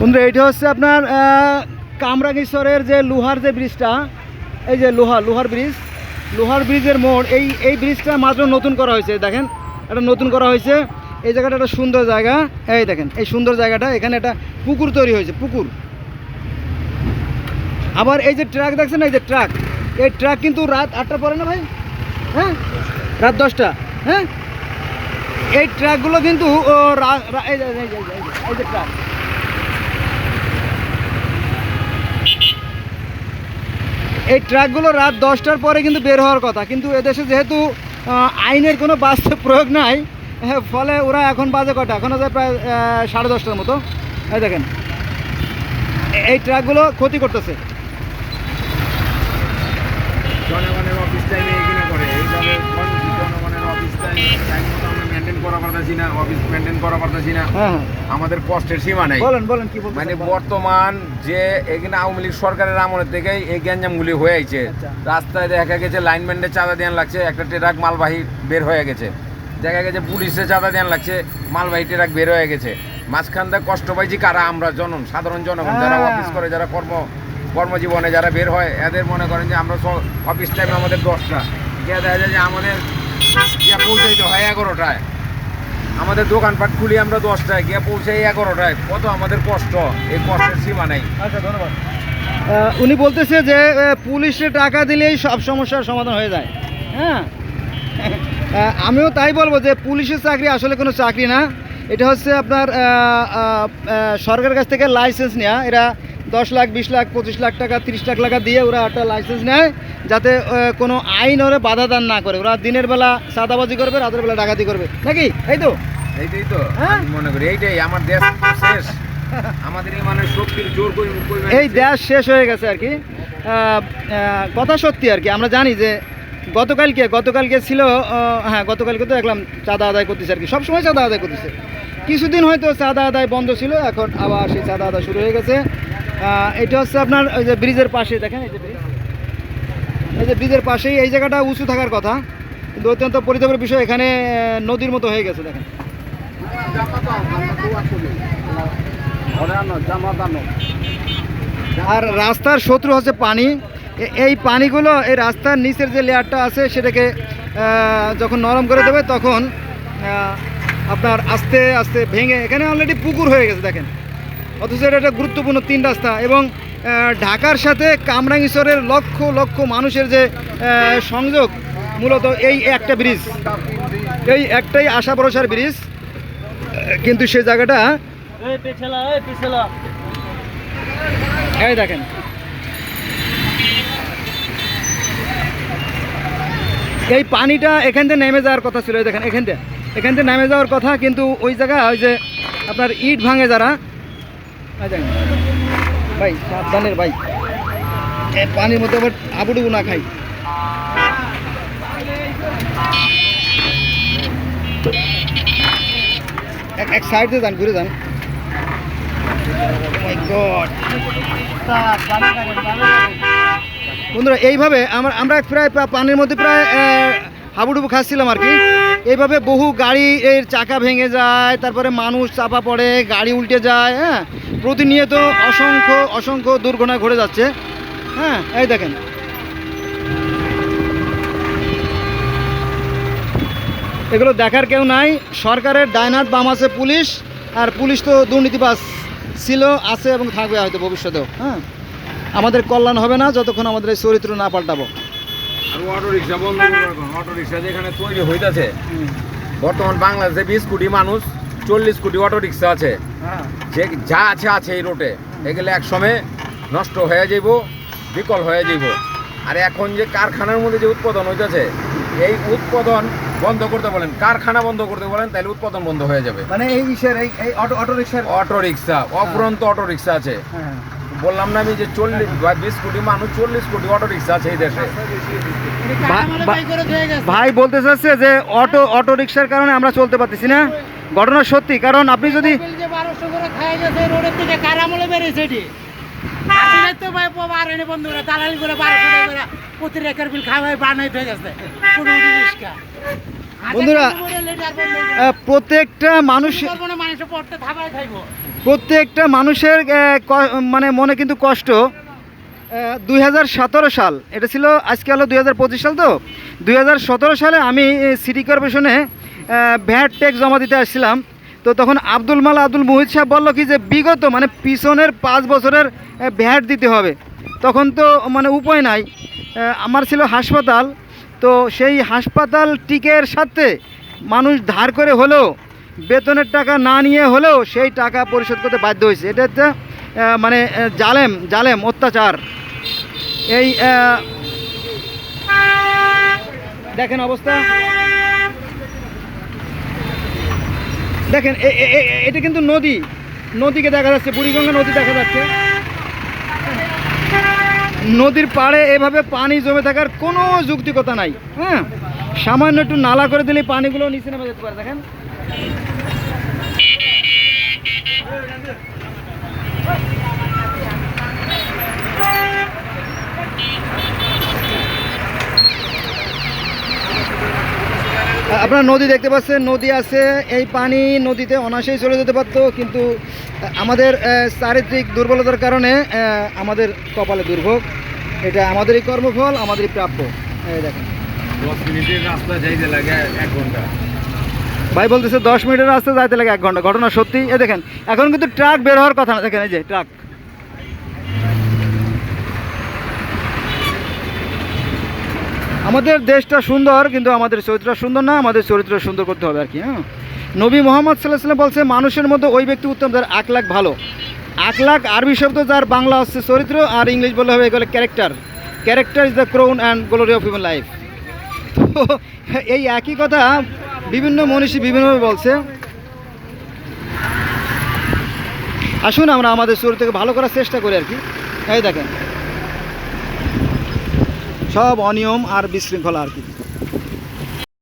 বন্ধুরা এইটা হচ্ছে আপনার আহ, কামরাঙ্গীশ্বরের যে লোহার যে ব্রিজটা এই যে লোহা লোহার ব্রিজ। লোহার ব্রিজের মোড় এই এই ব্রিজটা মাত্র নতুন করা হয়েছে দেখেন। এটা নতুন করা হয়েছে। এই জায়গাটা একটা সুন্দর জায়গা। এই দেখেন এই সুন্দর জায়গাটা এখানে একটা পুকুর তৈরি হয়েছে পুকুর। আবার এই যে ট্রাক দেখছেন এই যে ট্রাক। এই ট্রাক কিন্তু রাত আটটা পরে না ভাই? হ্যাঁ? রাত দশটা। হ্যাঁ? এই ট্রাকগুলো কিন্তু এই যে ট্রাক। এই ট্রাকগুলো রাত দশটার পরে কিন্তু বের হওয়ার কথা। কিন্তু এদেশে যেহেতু আইনের কোনো বাস্তব প্রয়োগ নাই হ্যাঁ, ফলে ওরা এখন বাজে কটা? এখন আছে প্রায় সাড়ে দশটার মতো। এই দেখেন। এই ট্রাকগুলো ক্ষতি করতেছে জনগণের অফিস টাইমে এখানে করে এইভাবে জনগণের অফিস টাইম টাইম মতো আমরা মেনটেন করা পারতেছি না অফিস মেনটেন করা পারতেছি না। হ্যাঁ হ্যাঁ। আমাদের কষ্টের সীমা নেই। বলেন বলেন কি মানে বর্তমান যে এখানে আওয়ামী লীগ সরকারের আমলের থেকেই এই গ্যাঞ্জামগুলি হয়ে আইছে। আচ্ছা। রাস্তায় দেখা গেছে লাইনম্যানদের চাঁদা দেওয়ান লাগছে একটা ট্রাক মালবাহী বের হয়ে গেছে। দেখা গেছে পুলিশে চাঁদা দেওয়ান লাগছে মালবাহী ট্রাক বের হয়ে গেছে। মাঝখান থেকে কষ্ট পাইছি কারা? আমরা জন সাধারণ জনগণ যারা হ্যাঁ। অফিস করে যারা কর্ম কর্মজীবনে যারা বের হয় এদের মনে করেন যে আমরা অফিস টাইম আমাদের দশটা। গিয়ে দেখা যায় যে আমাদের পৌঁছাইতে হয় এগারোটায়। আমাদের দোকানপাট খুলি আমরা দশটায়, গিয়ে পৌঁছাই এগারোটায়। কত আমাদের কষ্ট, এই কষ্টের সীমা নেই। আচ্ছা ধন্যবাদ। উনি বলতেছে যে পুলিশে টাকা দিলেই সব সমস্যার সমাধান হয়ে যায়। হ্যাঁ? আমিও তাই বলব যে, পুলিশের চাকরি আসলে কোনো চাকরি না। এটা হচ্ছে আপনার সরকারের কাছ থেকে লাইসেন্স নেওয়া এরা দশ লাখ বিশ লাখ পঁচিশ লাখ টাকা তিরিশ লাখ টাকা দিয়ে ওরা একটা লাইসেন্স নেয় যাতে কোনো আইন ওরা বাধা দান না করে। ওরা দিনের বেলা সাদাবাজি করবে রাতের বেলা ডাকাতি করবে। নাকি? এই তো। এইটাই তো হ্যাঁ? মনে করি। এইটাই আমার দেশ শেষ। আমাদের এই মানে শক্তির জোর এই দেশ শেষ হয়ে গেছে আর কি। কথা সত্যি আর কি। আমরা জানি যে গতকালকে গতকালকে ছিল হ্যাঁ গতকালকে তো দেখলাম চাঁদা আদায় করতেছে আর কি। সবসময় চাঁদা আদায় করতেছে। কিছুদিন হয়তো চাঁদা আদায় বন্ধ ছিল এখন আবার সেই চাঁদা আদায় শুরু হয়ে গেছে। এটা হচ্ছে আপনার ওই যে ব্রিজের পাশে, দেখেন এই যে ব্রিজ। এই যে ব্রিজের পাশেই এই জায়গাটা উঁচু থাকার কথা, কিন্তু অত্যন্ত পরিতাপের বিষয়, এখানে নদীর মতো হয়ে গেছে, দেখেন। আর রাস্তার শত্রু হচ্ছে পানি। এই পানিগুলো, এই রাস্তার নিচের যে লেয়ারটা আছে, সেটাকে যখন নরম করে দেবে, তখন আপনার আস্তে আস্তে ভেঙে, এখানে অলরেডি পুকুর হয়ে গেছে, দেখেন। অথচ এটা একটা গুরুত্বপূর্ণ তিন রাস্তা এবং ঢাকার সাথে কামরাঙ্গীশ্বরের লক্ষ লক্ষ মানুষের যে সংযোগ মূলত এই একটা ব্রিজ। এই একটাই আশা ভরসার ব্রিজ। কিন্তু সেই জায়গাটা এই দেখেন। এই পানিটা এখান থেকে নেমে যাওয়ার কথা ছিল দেখেন এখান থেকে এখান থেকে নেমে যাওয়ার কথা কিন্তু ওই জায়গায় ওই যে আপনার ইট ভাঙে যারা ভাই, সাবধানের ভাই। পানির মধ্যে আবার আবুডুবু না খাই। এক এক সাইডে যান, ঘুরে যান। Oh. বন্ধুরা, এইভাবে আমরা আমরা প্রায় পানির মধ্যে প্রায় হাবুডুবু খাচ্ছিলাম আর কি। এইভাবে বহু গাড়ি এর চাকা ভেঙে যায়, তারপরে মানুষ চাপা পড়ে, গাড়ি উল্টে যায় হ্যাঁ? প্রতিনিয়ত অসংখ্য অসংখ্য দুর্ঘটনা ঘটে যাচ্ছে। হ্যাঁ এই দেখেন। এগুলো দেখার কেউ নাই। সরকারের ডাইনাত বাম আছে পুলিশ আর পুলিশ তো দুর্নীতিবাজ ছিল আছে এবং থাকবে হয়তো ভবিষ্যতেও। হ্যাঁ আমাদের কল্যাণ হবে না যতক্ষণ আমাদের এই চরিত্র না পাল্টাবো। আর অটো রিক্সা বন্ধ করে অটো রিক্সা যেখানে তৈরি হইতাছে বর্তমান বাংলাদেশে বিশ কোটি মানুষ চল্লিশ কোটি অটো রিক্সা আছে। হ্যাঁ। যে যা আছে আছে এই রোডে এগুলো এক সময় নষ্ট হয়ে যাইব বিকল হয়ে যাইব। আর এখন যে কারখানার মধ্যে যে উৎপাদন হইতেছে এই উৎপাদন বন্ধ করতে বলেন কারখানা বন্ধ করতে বলেন তাহলে উৎপাদন বন্ধ হয়ে যাবে। মানে এই ইসের এই এই অটো অটো রিক্সার অটো রিক্সা অফুরন্ত অটো রিক্সা আছে। হ্যাঁ। বললাম না আমি যে চল্লিশ বা বিশ কোটি মানুষ চল্লিশ কোটি অটো রিক্সা আছে এই দেশে। ভাই বলতে চাচ্ছে যে অটো অটো রিক্সার কারণে আমরা চলতে পারতেছি না। ঘটনা সত্যি কারণ আপনি যদি যে খাই গেছে রোডের থেকে কারামলে বেড়েছে এটি। তো ভাই আর এনে দালালি করে বারোশো টাকা করে প্রতি রেখার বিল খাওয়াই বানাই হয়ে গেছে। কোনো রিস্কা। বন্ধুরা, প্রত্যেকটা মানুষ প্রত্যেকটা মানুষের ক- মানে মনে কিন্তু কষ্ট। দুই হাজার সতেরো সাল এটা ছিল আজকে হলো দুই হাজার পঁচিশ সাল তো? দুই হাজার সতেরো সালে আমি সিটি কর্পোরেশনে ভ্যাট ট্যাক্স জমা দিতে আসছিলাম। তো তখন আব্দুল মাল আব্দুল মুহিত সাহেব বলল কি যে বিগত মানে পিছনের পাঁচ বছরের ভ্যাট দিতে হবে। তখন তো মানে উপায় নাই। আমার ছিল হাসপাতাল। তো সেই হাসপাতাল টিকের সাথে মানুষ ধার করে হলেও বেতনের টাকা না নিয়ে হলেও সেই টাকা পরিশোধ করতে বাধ্য হয়েছে। এটা আহ, মানে জালেম জালেম অত্যাচার। এই দেখেন অবস্থা। দেখেন এটা কিন্তু নদী। নদীকে দেখা যাচ্ছে, বুড়িগঙ্গা নদী দেখা যাচ্ছে। নদীর পাড়ে এভাবে পানি জমে থাকার কোনো যুক্তিকতা নাই হ্যাঁ? সামান্য একটু নালা করে দিলে পানিগুলো নিচে নেমে যেতে পারে, দেখেন। আপনারা নদী দেখতে পাচ্ছেন নদী আছে এই পানি নদীতে অনায়াসেই চলে যেতে পারতো কিন্তু আমাদের চারিত্রিক দুর্বলতার কারণে আমাদের কপালে দুর্ভোগ এটা আমাদেরই কর্মফল আমাদেরই প্রাপ্য। এই দেখেন। রাস্তা যাইতে লাগে এক ঘণ্টা। ভাই বলতেছে দশ মিনিটের রাস্তা যাইতে লাগে এক ঘণ্টা। ঘটনা সত্যি। এ দেখেন এখন কিন্তু ট্রাক বের হওয়ার কথা না। দেখেন এই যে ট্রাক। আমাদের দেশটা সুন্দর, কিন্তু আমাদের চরিত্র সুন্দর না, আমাদের চরিত্র সুন্দর করতে হবে আর কি হ্যাঁ? নবী মোহাম্মদ সাল্লাহ সাল্লাম বলছে, মানুষের মধ্যে ওই ব্যক্তি উত্তম, যার আখ লাখ ভালো। আখ লাখ আরবি শব্দ, যার বাংলা হচ্ছে চরিত্র, আর ইংলিশ বললে হবে এগুলো character. Character is the crown and glory of human life তো এই একই কথা বিভিন্ন মনীষী বিভিন্নভাবে বলছে। আসুন আমরা আমাদের চরিত্রকে ভালো করার চেষ্টা করি আর কি। এই দেখেন। সব অনিয়ম আর বিশৃঙ্খলা আর কি।